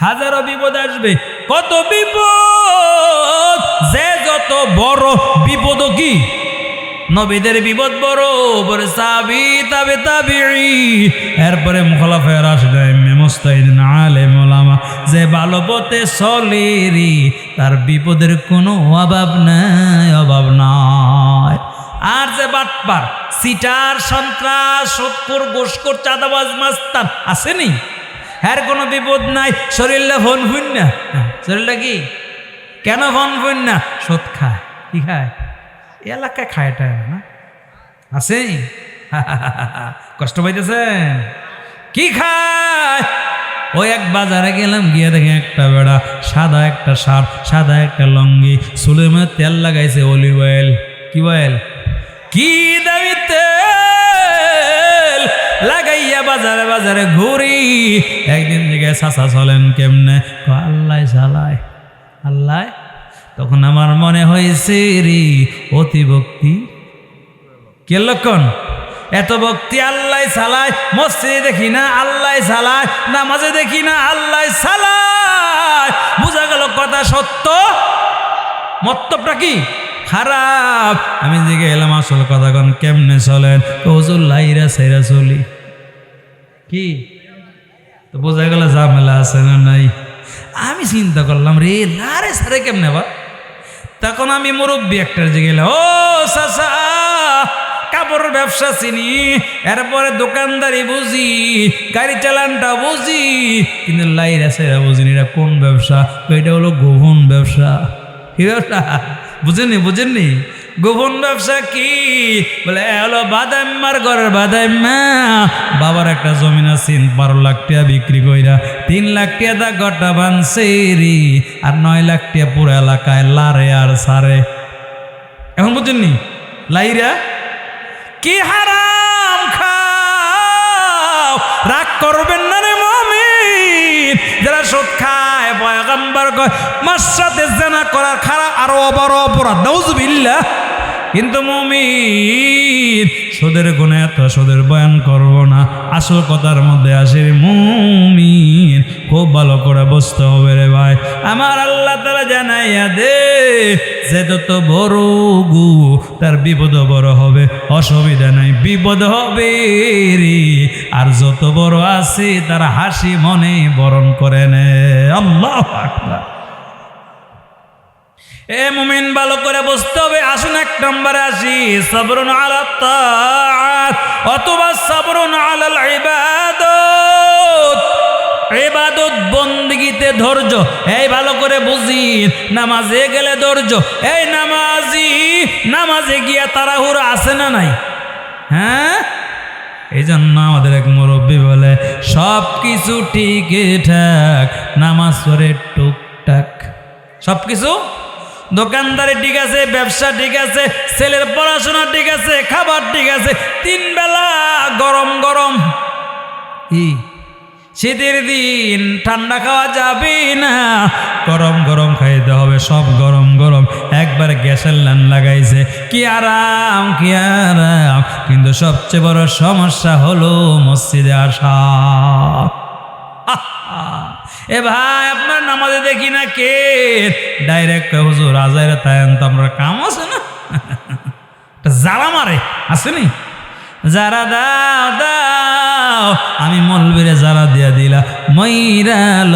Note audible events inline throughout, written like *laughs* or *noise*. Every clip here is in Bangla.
হাজারো বিপদ আসবে। কত বিপদ? যে যত বড় বিপদ কি? নবীদের বিপদ বড় পরে সাবি তাবে তাবিঈ। এরপরে মুখলাফের আসলেন মুস্তাহিদিন আলেম ওলামা যে ভালো পথে তার বিপদের কোনো অভাব নাই অভাব নাই। আর যে বাটপার, সিটার সন্ত্রাস সৎকর গোসকর চাঁদাবাজ মাস্তান, আসেনি? হ্যার কোনো বিপদ নাই, শরীরটা ফোন ফুন না। শরীরটা কি? কেন ফোন ফুন না? সৎ খায়। কি খায়? এলাকায় খায় এটা না? আছে? *laughs* কষ্ট পাইতেছেন? কি খায়? ওই এক বাজারে গেলাম, গিয়ে দেখে একটা বেড়া, সাদা একটা শার্ট সাদা একটা লঙ্গি মধ্যে তেল লাগাইছে অলিভ অয়েল কি অয়েল কি দামি তেল লাগাইয়া বাজারে বাজারে ঘুরি। একদিন দিকে চাচা চলেন কেমনে? আল্লাহ চালায়, আল্লাহ। তখন আমার মনে হয়েছে রে, অতি ভক্তি। কে লক্ষণ? এত ভক্তি আল্লাহ সালায় মসজিদে দেখি না আল্লাহ সালায় নামাজে দেখি না আল্লাহ সালায় বোঝা গেল কথা সত্য? মত্তবটা কি? খারাপ। আমি দিকে এলাম, আসল কথা কেমনে চলেন? কজুল লাইরা সাইরা চলি। কি? তো বোঝা গেল ঝামেলা আছে না নাই। আমি চিন্তা করলাম, রে লারে সারে কেমনে বা? তখন আমি মুরব্বী একটার যে গেলাম ও সাসা কাপড়ের ব্যবসা চিনি, এরপরে দোকানদারি বুঝি, গাড়ি চালানটা বুঝি, কিন্তু লাইরা সেরা বুঝিনি এটা কোন ব্যবসা? তো এটা হলো গোপন ব্যবসা। কি ব্যবসা? বুঝেননি বুঝেননি? গোপন ব্যবসা কি? বলে হলো বাদাম্মার ঘরের বাদাম্মা বাবার একটা জমিন আছে, বারো লাখ টাকা বিক্রি কইরা তিন লাখ টাকা দা গটা বানছে রি আর নয় লাখ টাকা পুরো এলাকায় লারে আর সারে। এখন বুঝেননি লাইরা, কি হারাম খাও, রাগ করবেন না রে মমিন। যারা সুদ খায়, পয়গম্বর কয়, মার সাথে জানা করার খারাপ আরও বড় অপরাধ, নাউজুবিল্লাহ। কিন্তু মমিন, সুদের গুণে এত সুদের বয়ান করব না। আসল কথার মধ্যে আসে মুমিন, খুব ভালো করে বুঝতে হবে রে ভাই। আমার আল্লাহ তারা জানাইয়া দে, যে যত বড় গু তার বিপদ বড় হবে, অসুবিধা নাই, বিপদ হবে রে। আর যত বড় আছে, তার হাসি মনে বরণ করে নে। আল্লাহ আকবার। এ মুমিন, ভালো করে বুঝতে হবে। আসুন এক নম্বরে আসি। সবরুন আলা তাআত অথবা সবরুন আলাল ইবাদত। ইবাদত বন্দিগিতে ধৈর্য। এই ভালো করে বুঝি। নামাজে গেলে ধৈর্য। এই নামাজি, নামাজে গিয়া তাড়াহুড়ো আছে না নাই? হ্যাঁ? এই জন্য আমাদের এক মুরব্বী বলে সব কিছু ঠিক ঠাক নামাজ পড়ে টুকটাক। সব কিছু দোকানদারি ঠিক আছে, ব্যবসা ঠিক আছে, ছেলের পড়াশোনা ঠিক আছে, খাবার ঠিক আছে, তিন বেলা গরম গরম। ই, শীতের দিন ঠান্ডা খাওয়া যাবে না। গরম গরম খাইতে হবে, সব গরম গরম। একবার গ্যাসের লাইন লাগাইছে, কি আরাম কি আরাম। কিন্তু সবচেয়ে বড় সমস্যা হলো মসজিদে আসা! এ ভাই, আপনার নামাজে দেখি না কে? ডাইরেক্ট হুজুর, আজাইরা তাই তো আমরা কাম আছে না? *laughs* জ্বালা মারে আসেনি যারা দাও দাও, আমি মলবিরে যারা দিয়া দিলা মইরাল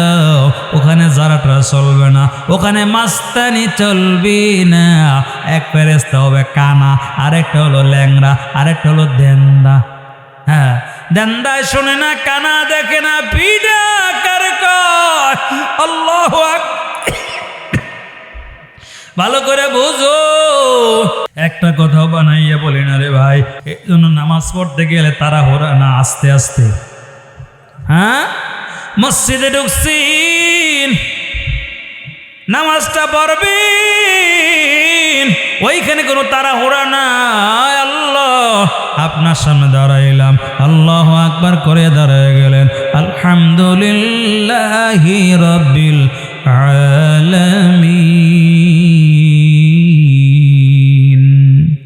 ওখানে যারাটা চলবে না, ওখানে মাস্তানি চলবি না। এক ফেরেস্তা হবে কানা, আরেকটা হলো ল্যাংরা আরেকটা হলো দেন্দা। হ্যাঁ দেন্দায় শোনে না, কানা দেখে না, পিডা কার? আল্লাহ ভালো করে বুঝো। একটা কথাও বানাইয়া বলি না রে ভাই, এই জন্য নামাজ পড়তে গেলে তারা হোরা না, আস্তে আস্তে। হ্যাঁ? মসজিদে ঢুকছিন নামাজটা পড়বেন। ওইখানে কোনো তারা হোরা না আল্লাহ। আপনার সামনে দাঁড়াইলাম। আল্লাহ আকবার করে গেলেন আলহামদুলিল্লাহ রব্বিল আলামিন।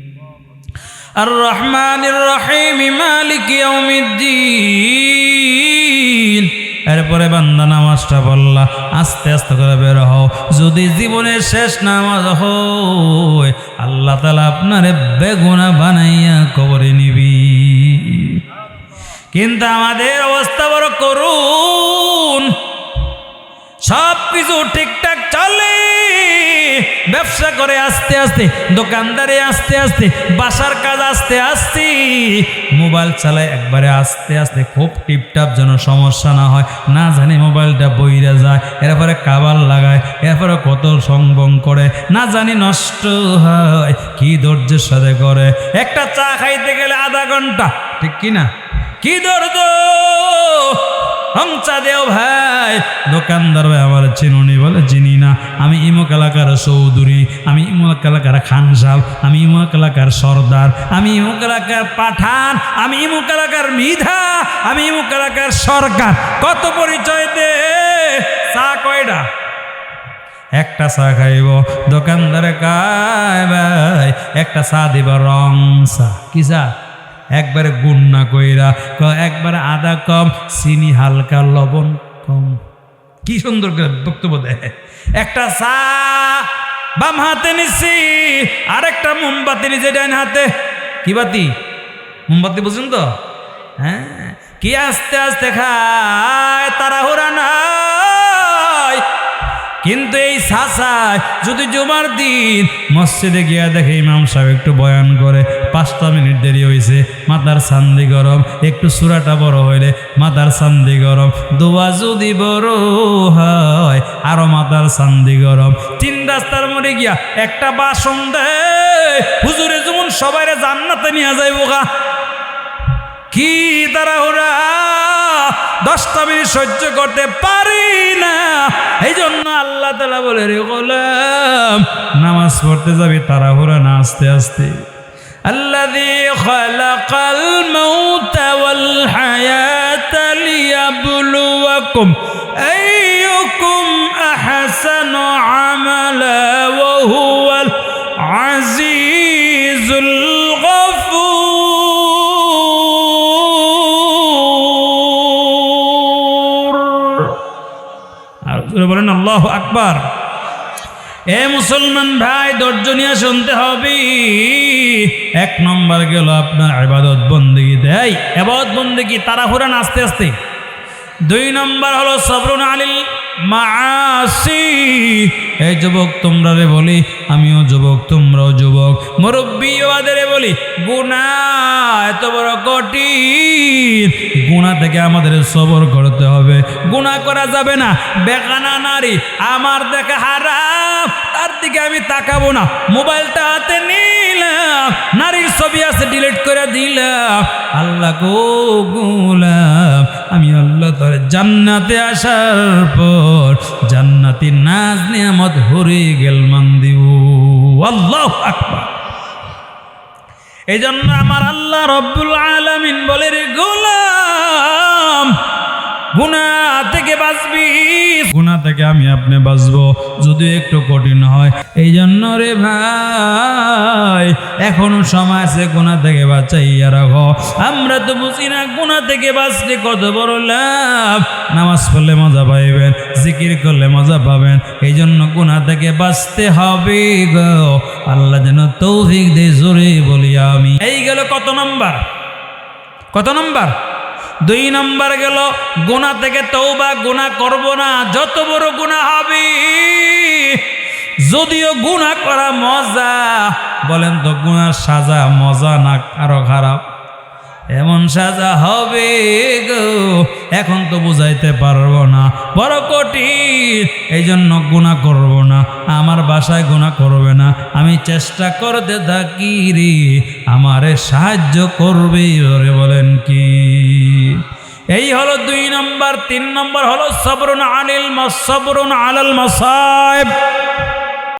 আর রহমানির রহিম, মালিক ইয়াউমিদ্দিন। এরপরে বান্দা নামাজটা পড়লা, আস্তে আস্তে করে বের হও। যদি জীবনের শেষ নামাজ হয়, আল্লাহ তালা আপনারে বেগুনা বানাইয়া কবরে নিবি। কিন্তু আমাদের অবস্থা বড় করুন সব কিছু ঠিকঠাক চলে। ব্যবসা করে আস্তে আস্তে, দোকানদারে আস্তে আস্তে, বাসার কাজ আস্তে আস্তে। মোবাইল চালায় একবারে আস্তে আস্তে, খুব টিপটাপ যেন সমস্যা না হয়। না জানি মোবাইলটা বইরা যায়, এরপরে কাবার লাগায়, এরপরে কত সংবং করে। না জানি নষ্ট হয়, কি ধৈর্যের সাথে করে। একটা চা খাইতে গেলে আধা ঘণ্টা, ঠিক কি না কি ধৈর্য হংসা দেও ভাই। দোকানদার ভাই আমার চিনুনি বলে চিনি না, আমি ইমুক এলাকার চৌধুরী, আমি ইমুক এলাকার খান সাহেব আমি ইমুক এলাকার সর্দার, আমি ইমুক এলাকার পাঠান, আমি ইমুক এলাকার মিধা, আমি ইমুক এলাকার সরকার। কত পরিচয় দে, চা কয়টা একটা চা খাইব, দোকানদারে কায়, ভাই, একটা চা দিব রং চা। কি চা? একবারে গুন্না কইরা ক, একবারে আদা কম, চিনি হালকা, লবণ কম। কি সুন্দর করে বক্তব্য দেয়। একটা চা বাম হাতে নিছি, আরেকটা মোমবাতি নিচে ডাইন হাতে। কি বাতি? মোমবাতি বুঝুন তো? হ্যাঁ কি আস্তে আস্তে খায় তাড়াহুড়া নাই। কিন্তু এই সাসায় যদি জুমার দিন মসজিদে গিয়া দেখে ইমাম সাহেব একটু বয়ান করে, পাঁচটা মিনিট দেরি হয়েছে মাথার সান্দি গরম, একটু সুরাটা বড় হইলে মাথার সান্দি গরম, দোয়া যদি বড় হয় আরও মাথার সান্দি গরম। তিন রাস্তার মরে গিয়া একটা বাসন দেয় হুজুরে যেমন সবাইরে জান্নাতে নিয়ে যায় বোকা কি তারা ওরা দশটা মিনিট সহ্য করতে পারি না এই জন্য আল্লাহ তালা বলে রে গোলাম নামাজ পড়তে যাবি তারা ওরা না আস্তে আস্তে الذي خلق الموت والحياة ليبلوكم أيكم أحسن عملا وهو العزيز الغفور বলেন, আল্লাহ আকবার। এ মুসলমান ভাই, ধৈর্য নিয়ে শুনতে হবে। এক নম্বর গেল আপনার আবাদত বন্দী দেয়। আবাদত তারা হুরান আস্তে আস্তে দুই নম্বর হলো সবরুন আলিল মাসি এই যুবক, তোমরা রে বলি, আমিও যুবক, তোমরাও যুবক। মুরব্বী বলি গুণা এত বড় কঠিন। গুণা থেকে আমাদের সবর করতে হবে। গুণা করা যাবে না, বেগানা নারী, আমার দেখা হারাম। তার দিকে আমি তাকাবো না, মোবাইলটা হাতে নিলাম নারীর ছবি আছে ডিলিট করে দিল। আল্লাহ গো গুলাম, আমি আল্লাহ তোর জান্নাতে আসার পর জান্নাতি নাজ নিয়ামত হরে গেল মান দিব আল্লাহ আকবার। এই জন্য আমার আল্লাহ রব্বুল আলামিন বলে, রে গোলাম গুণা থেকে বাঁচবি। গুণা থেকে আমি আপনি বাঁচবো, যদি একটু কঠিন হয়। এই জন্য রে ভাই, এখনও সময় আছে গুণা থেকে বাঁচাইয়া রাখো। আমরা তো বুঝি না গুণা থেকে বাঁচলে কত বড় লাভ। নামাজ পড়লে মজা পাইবেন, জিকির করলে মজা পাবেন। এই জন্য গুণা থেকে বাঁচতে হবে গো। আল্লাহ যেন তৌফিক দে, জোরে বলি আমি। এই গেল কত নম্বর? কত নম্বর? দুই নম্বর গেল গোনা থেকে তৌবা গুণা করব না, যত বড় গুণা হবে। যদিও গুণা করা মজা, বলেন তো গুণার সাজা মজা না আরও খারাপ? এমন সাজা হবে গো, এখন তো বুঝাইতে পারব না। বড় কঠিন এই জন্য গুণা করব না। আমার বাসায় গুণা করবে না। আমি চেষ্টা করতে থাকি রে, আমারে সাহায্য করবে ওরে বলেন কি? এই হলো দুই নম্বর, তিন নম্বর হলো সবরুন আনিল সবরুন আলাল মাসাইব